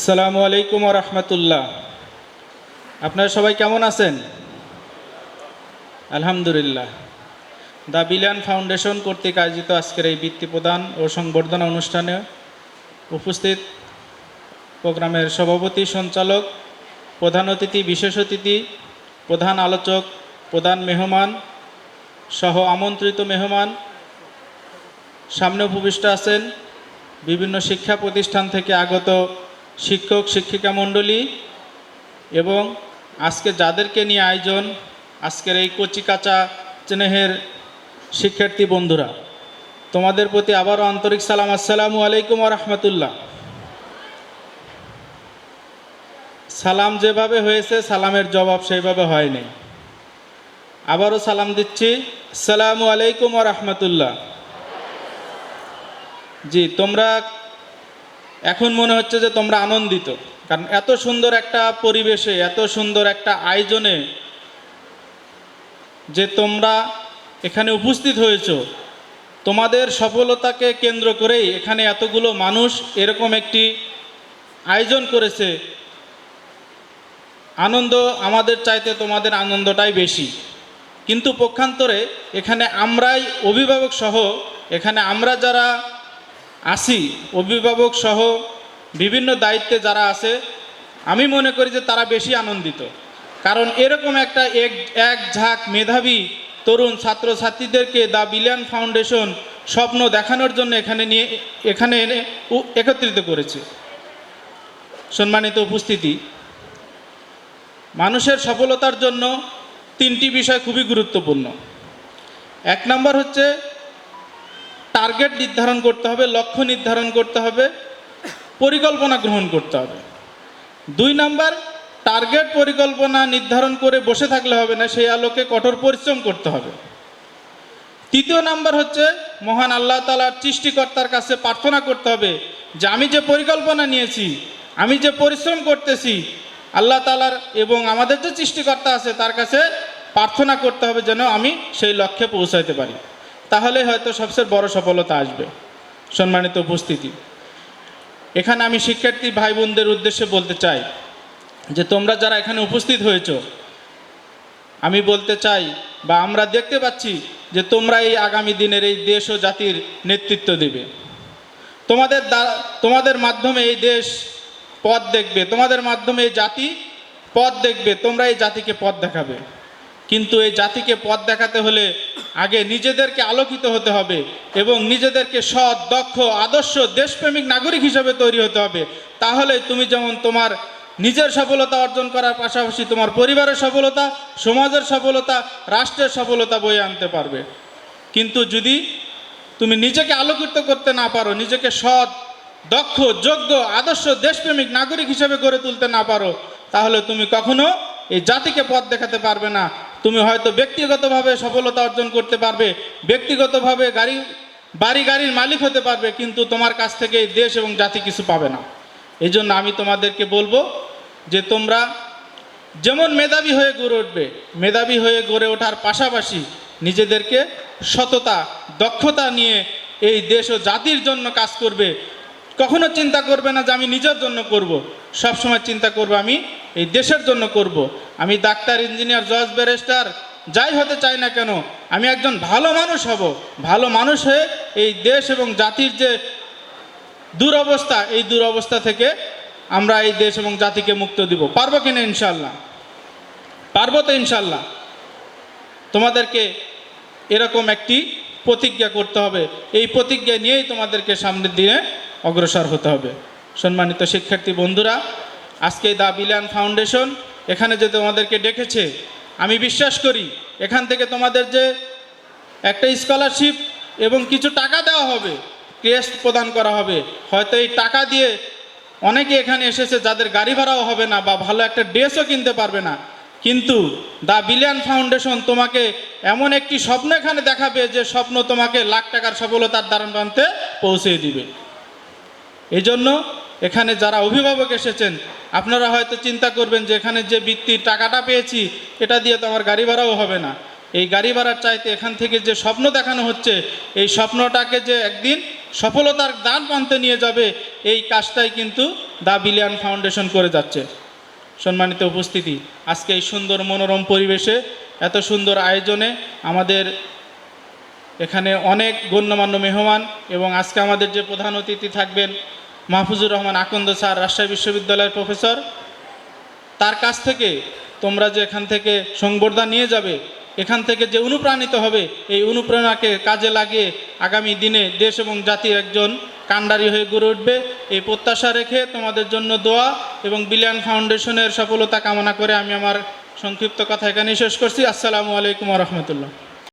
আসসালামু আলাইকুম রহমতুল্লাহ। আপনারা সবাই কেমন আছেন? আলহামদুলিল্লাহ। দ্য বিলিয়ান ফাউন্ডেশন কর্তৃক আয়োজিত আজকের এই বৃত্তি প্রদান ও সংবর্ধনা অনুষ্ঠানে উপস্থিত প্রোগ্রামের সভাপতি, সঞ্চালক, প্রধান অতিথি, বিশেষ অতিথি, প্রধান আলোচক, প্রধান মেহমান সহ আমন্ত্রিত মেহমান, সামনে উপবিষ্ট আছেন বিভিন্ন শিক্ষা প্রতিষ্ঠান থেকে আগত শিক্ষক, শিক্ষিকা মণ্ডলী এবং আজকে যাদেরকে নিয়ে আয়োজন, আজকের এই কচিকাচা স্নেহের শিক্ষার্থী বন্ধুরা, তোমাদের প্রতি আবারও আন্তরিক সালাম। আসসালামু আলাইকুম রহমতুল্লাহ। সালাম যেভাবে হয়েছে, সালামের জবাব সেইভাবে হয়নি। আবারও সালাম দিচ্ছি। আসসালামু আলাইকুম রহমতুল্লাহ। জি, তোমরা এখন মনে হচ্ছে যে তোমরা আনন্দিত। কারণ এত সুন্দর একটা পরিবেশে, এত সুন্দর একটা আয়োজনে যে তোমরা এখানে উপস্থিত হয়েছো, তোমাদের সফলতাকে কেন্দ্র করেই এখানে এতগুলো মানুষ এরকম একটি আয়োজন করেছে। আনন্দ আমাদের চাইতে তোমাদের আনন্দটাই বেশি। কিন্তু পক্ষান্তরে এখানে আমরাই অভিভাবক সহ, এখানে আমরা যারা আসি, অভিভাবক সহ বিভিন্ন দায়িত্বে যারা আছে, আমি মনে করি যে তারা বেশি আনন্দিত। কারণ এরকম একটা এক এক ঝাঁক মেধাবী তরুণ ছাত্রছাত্রীদেরকে দ্য বিলিয়ান ফাউন্ডেশন স্বপ্ন দেখানোর জন্য এখানে নিয়ে, এখানে এনে একত্রিত করেছে। সম্মানিত উপস্থিতি, মানুষের সফলতার জন্য তিনটি বিষয় খুবই গুরুত্বপূর্ণ। এক নম্বর হচ্ছে টার্গেট নির্ধারণ করতে হবে, লক্ষ্য নির্ধারণ করতে হবে, পরিকল্পনা গ্রহণ করতে হবে। দুই নাম্বার টার্গেট পরিকল্পনা নির্ধারণ করে বসে থাকলে হবে না, সেই আলোকে কঠোর পরিশ্রম করতে হবে। তৃতীয় নাম্বার হচ্ছে, মহান আল্লাহ তালার সৃষ্টিকর্তার কাছে প্রার্থনা করতে হবে যে আমি যে পরিকল্পনা নিয়েছি, আমি যে পরিশ্রম করতেছি, আল্লাহ তালার এবং আমাদের যে সৃষ্টিকর্তা আছে তার কাছে প্রার্থনা করতে হবে যেন আমি সেই লক্ষ্যে পৌঁছাইতে পারি। তাহলে হয়তো সবচেয়ে বড় সফলতা আসবে। সম্মানিত উপস্থিতি। এখানে আমি শিক্ষার্থী ভাই বোনদের উদ্দেশ্যে বলতে চাই যে তোমরা যারা এখানে উপস্থিত হয়েছো, আমি বলতে চাই বা আমরা দেখতে পাচ্ছি যে তোমরা এই আগামী দিনের এই দেশ ও জাতির নেতৃত্ব দেবে। তোমাদের দ্বারা তোমাদের মাধ্যমে এই দেশ পথ দেখবে, তোমাদের মাধ্যমে এই জাতি পথ দেখবে, তোমরা এই জাতিকে পথ দেখাবে। কিন্তু এই জাতিকে পথ দেখাতে হলে আগে নিজেদেরকে আলোকিত হতে হবে এবং নিজেদেরকে সৎ, দক্ষ, আদর্শ, দেশপ্রেমিক নাগরিক হিসেবে তৈরি হতে হবে। তাহলে তুমি যেমন তোমার নিজের সফলতা অর্জন করার পাশাপাশি তোমার পরিবারের সফলতা, সমাজের সফলতা, রাষ্ট্রের সফলতা বয়ে আনতে পারবে। কিন্তু যদি তুমি নিজেকে আলোকিত করতে না পারো, নিজেকে সৎ, দক্ষ, যোগ্য, আদর্শ, দেশপ্রেমিক নাগরিক হিসেবে গড়ে তুলতে না পারো, তাহলে তুমি কখনো এই জাতিকে পথ দেখাতে পারবে না। তুমি হয়তো ব্যক্তিগতভাবে সফলতা অর্জন করতে পারবে, ব্যক্তিগতভাবে গাড়ি, বাড়ি গাড়ির মালিক হতে পারবে, কিন্তু তোমার কাছ থেকে দেশ এবং জাতি কিছু পাবে না এই জন্য আমি তোমাদেরকে বলব যে তোমরা যেমন মেধাবী হয়ে গড়ে উঠবে, মেধাবী হয়ে গড়ে ওঠার পাশাপাশি নিজেদেরকে সততা, দক্ষতা নিয়ে এই দেশ ও জাতির জন্য কাজ করবে কখনো চিন্তা করবে না যে আমি নিজের জন্য করব। সব সময় চিন্তা করবে আমি এই দেশের জন্য করব। আমি ডাক্তার, ইঞ্জিনিয়ার, জজ, ব্যারিস্টার, যাই হতে চাই না কেন, আমি একজন ভালো মানুষ হব। ভালো মানুষ হয়ে এই দেশ এবং জাতির যে দুরবস্থা, এই দুরবস্থা থেকে আমরা এই দেশ এবং জাতিকে মুক্ত দিব। পারব কিনা ইনশাল্লাহ পারব তো ইনশাল্লাহ তোমাদেরকে এরকম একটি প্রতিজ্ঞা করতে হবে। এই প্রতিজ্ঞা নিয়েই তোমাদেরকে সামনের দিনে অগ্রসর হতে হবে। সম্মানিত শিক্ষার্থী বন্ধুরা আজকে দ্য বিলিয়ন ফাউন্ডেশন এখানে যে তোমাদেরকে ডেকেছে, আমি বিশ্বাস করি এখান থেকে তোমাদের যে একটা স্কলারশিপ এবং কিছু টাকা দেওয়া হবে, ক্রেস্ট প্রদান করা হবে, হয়তো এই টাকা দিয়ে অনেকে এখানে এসেছে যাদের গাড়ি ভাড়াও হবে না বা ভালো একটা ড্রেসও কিনতে পারবে না। কিন্তু দ্য বিলিয়ান ফাউন্ডেশন তোমাকে এমন একটি স্বপ্ন এখানে দেখাবে যে স্বপ্ন তোমাকে লাখ টাকার সফলতার দ্বারা প্রান্তে পৌঁছে দিবে। এই জন্য এখানে যারা অভিভাবক এসেছেন, আপনারা হয়তো চিন্তা করবেন যে এখানে যে বৃত্তির টাকাটা পেয়েছি, এটা দিয়ে তো আমার গাড়ি ভাড়াও হবে না। এই গাড়ি ভাড়ার চাইতে এখান থেকে যে স্বপ্ন দেখানো হচ্ছে, এই স্বপ্নটাকে যে একদিন সফলতার দান প্রান্তে নিয়ে যাবে, এই কাজটাই কিন্তু দ্য বিলিয়ান ফাউন্ডেশন করে যাচ্ছে। সম্মানিত উপস্থিতি, আজকে এই সুন্দর মনোরম পরিবেশে, এত সুন্দর আয়োজনে আমাদের এখানে অনেক গণ্যমান্য মেহমান এবং আজকে আমাদের যে প্রধান অতিথি থাকবেন মাহফুজুর রহমান আকন্দ স্যার, রাজশাহী বিশ্ববিদ্যালয়ের প্রফেসর। তার কাছ থেকে তোমরা যে এখান থেকে সংবর্ধনা নিয়ে যাবে, এখান থেকে যে অনুপ্রাণিত হবে, এই অনুপ্রেরণাকে কাজে লাগিয়ে আগামী দিনে দেশ এবং জাতির একজন কাণ্ডারি হয়ে গড়ে উঠবে। এই প্রত্যাশা রেখে তোমাদের জন্য দোয়া এবং বিলিয়ান ফাউন্ডেশনের সফলতা কামনা করে আমি আমার সংক্ষিপ্ত কথা এখানেই শেষ করছি। আসসালামু আলাইকুম রহমতুল্লাহ।